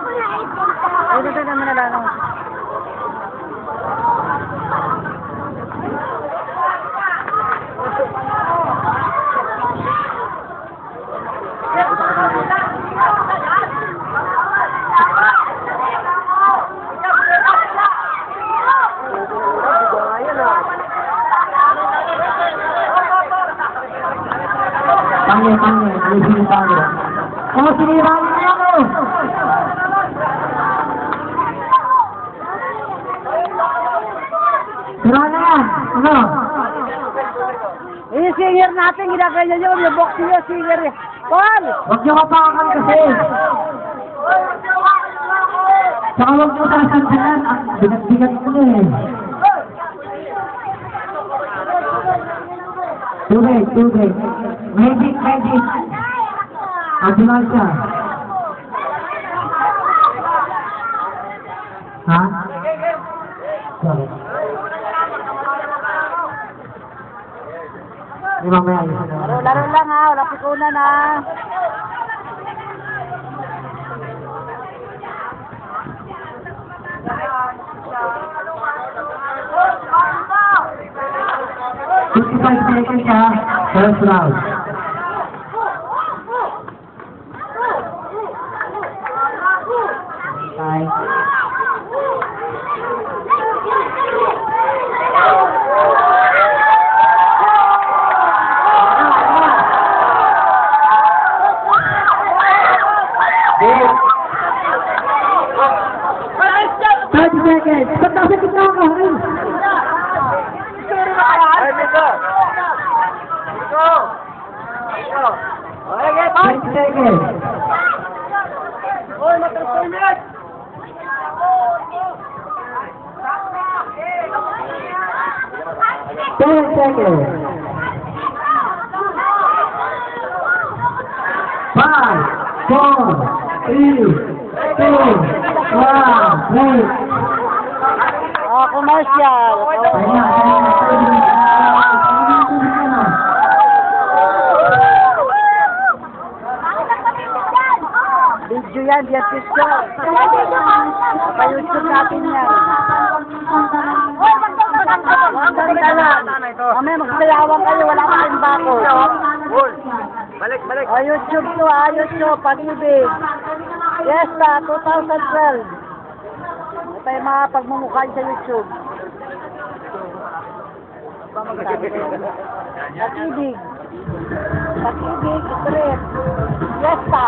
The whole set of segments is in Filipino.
Ay, ito naman na lang. Tangye, tangye. Ayusin yung tangye. Oh, sinira natin, ginaganyan yun. Yung boxing yung singer. Paul! Huwag niyo kapakan kasi. Saka huwag niyo sasandalan. Ang bigat-bigat na eh. Tubig, tubig. Magic, magic. Ambulansya. Ha? Mamaya ayusin na. Laro, laro lang ha. Wala pikunan ha. Fifty-five seconds ha. First round. Bye. Thirty seconds. Ba't nasa gitna ka? Ay. Ay, dito! Dito! Dito! Okay, Thirty seconds. Hoy, matagpulit! Ten seconds. Five, four, three, two, one, break. Oh, commercial. Video yan, di yan picture. Sa YouTube natin yan. Mamaya magsayawan kayo, wala ka rin bako. Hoy! Balik, balik! Oh, YouTube to ah, YouTube, pag-ibig. Fiesta 2012. Yung mga pagmumukha sa YouTube. Pag-ibig. Pag-ibig, stress. Fiesta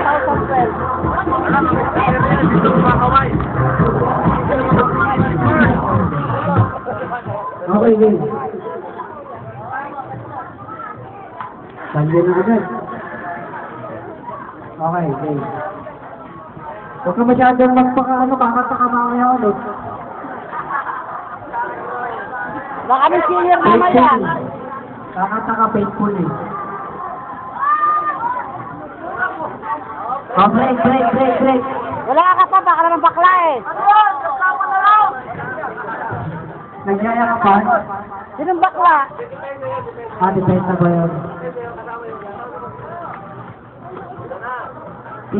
2012. Dito kumakaway! Okay, game. Nandiyan na agad. Okay, game. Huwag ka masyadong magpaka ano, kakataka mamaya ulit. Baka may senior mamaya. Kakataka painful eh. Oh, break, break, break, break. Wala ka pa, baka naman bakla eh. Nagyaya ka pa? Sinong bakla? Ah, depende na ba yun?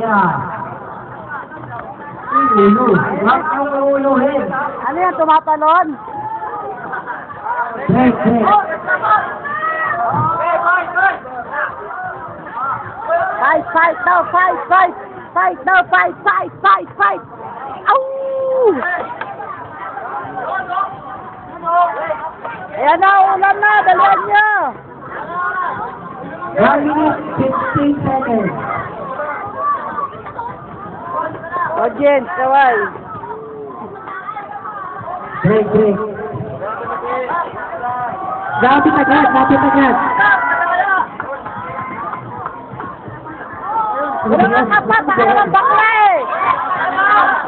Yan. Huwag kang uuluhin. Ano yan, tumatalon? Break, break. Fight, fight now, fight, fight! Fight now, fight, fight, fight, fight! Ow! Ayan na, ulan na, dalihan nyo! 1 minute, 15 seconds. Audience, kaway. Break, break. Lapit agad, lapit agad. Wala ka ka pa, baka naman bakla eh!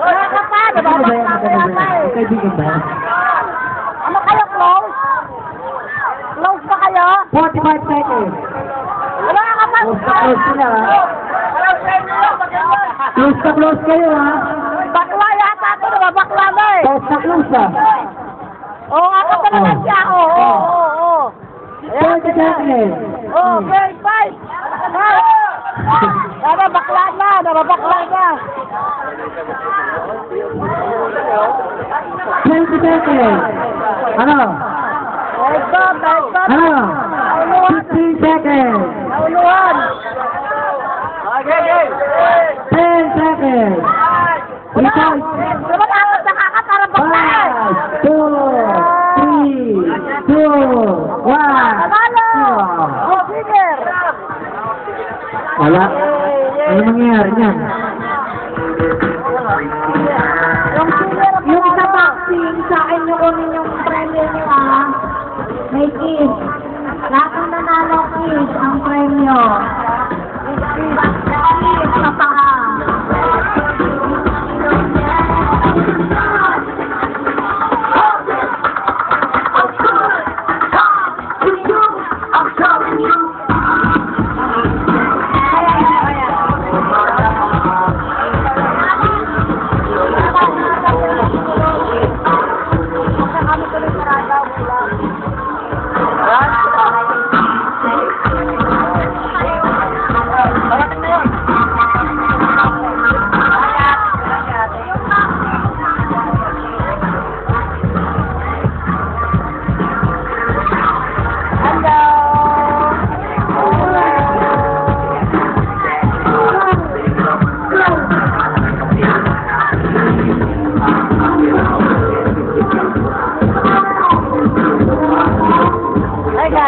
Wala ka pa, Ano ba yan? nababakla Ano ba ka yan? eh! Kaibigan ba? Ano kayo, close? Close ba kayo? 45 seconds. Wala ka pa! Close na close ha. Close na close kayo ha. Bakla yata ito, nababakla na eh! Close na close ha. Oo, ako talaga Oh. siya, oo, oo, oo, oo. Ayan, 30 seconds. Oh, great fight! Fight! Nababakla na, nababakla na. 20 seconds. Ano? Let's go, let's go. Ano? Nauluhan, 15 seconds. nauluhan. Okay, okay. 10 seconds. Wala. Because Lumatapos nakakatarang baklaan. 5, 4, 3, 2, 1. Kamalo! Oh, Bigger! Wala. Ano mangyayari niyan? Yung sa boxing, sa akin yung kunin yung premyo niyo ah. May kiss. Lahat ng nanalo kiss ang premyo.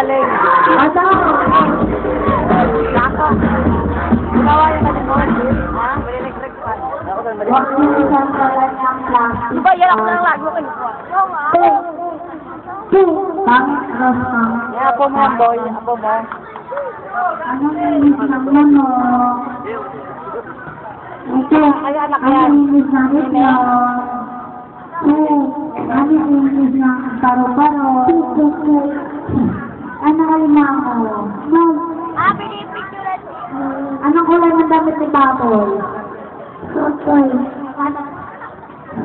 Galing. Ano? Lako. Ginawa yung malimon. Ha? Electric fan. Huwag niyo isang niyang plastic. Di ba, yan ako ng lago kayo. Oo nga. Eh, apo mo, boy. Apo mo. Anong inis ng mono? Ito, Ay, anak yan. anong inis ng itlog? Oo, anong inis ng paro-paro? Anong alimango? Ah, pinipicturean Anong kulay ng damit ni Baboy? Purple.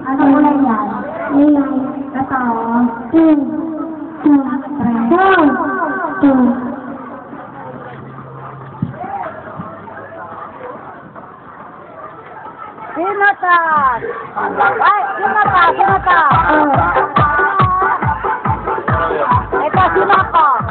Anong kulay yan? Lilay. Ito. Two. Two. Two. Two. Sinatas! Ay, sinata, sinata! Ito,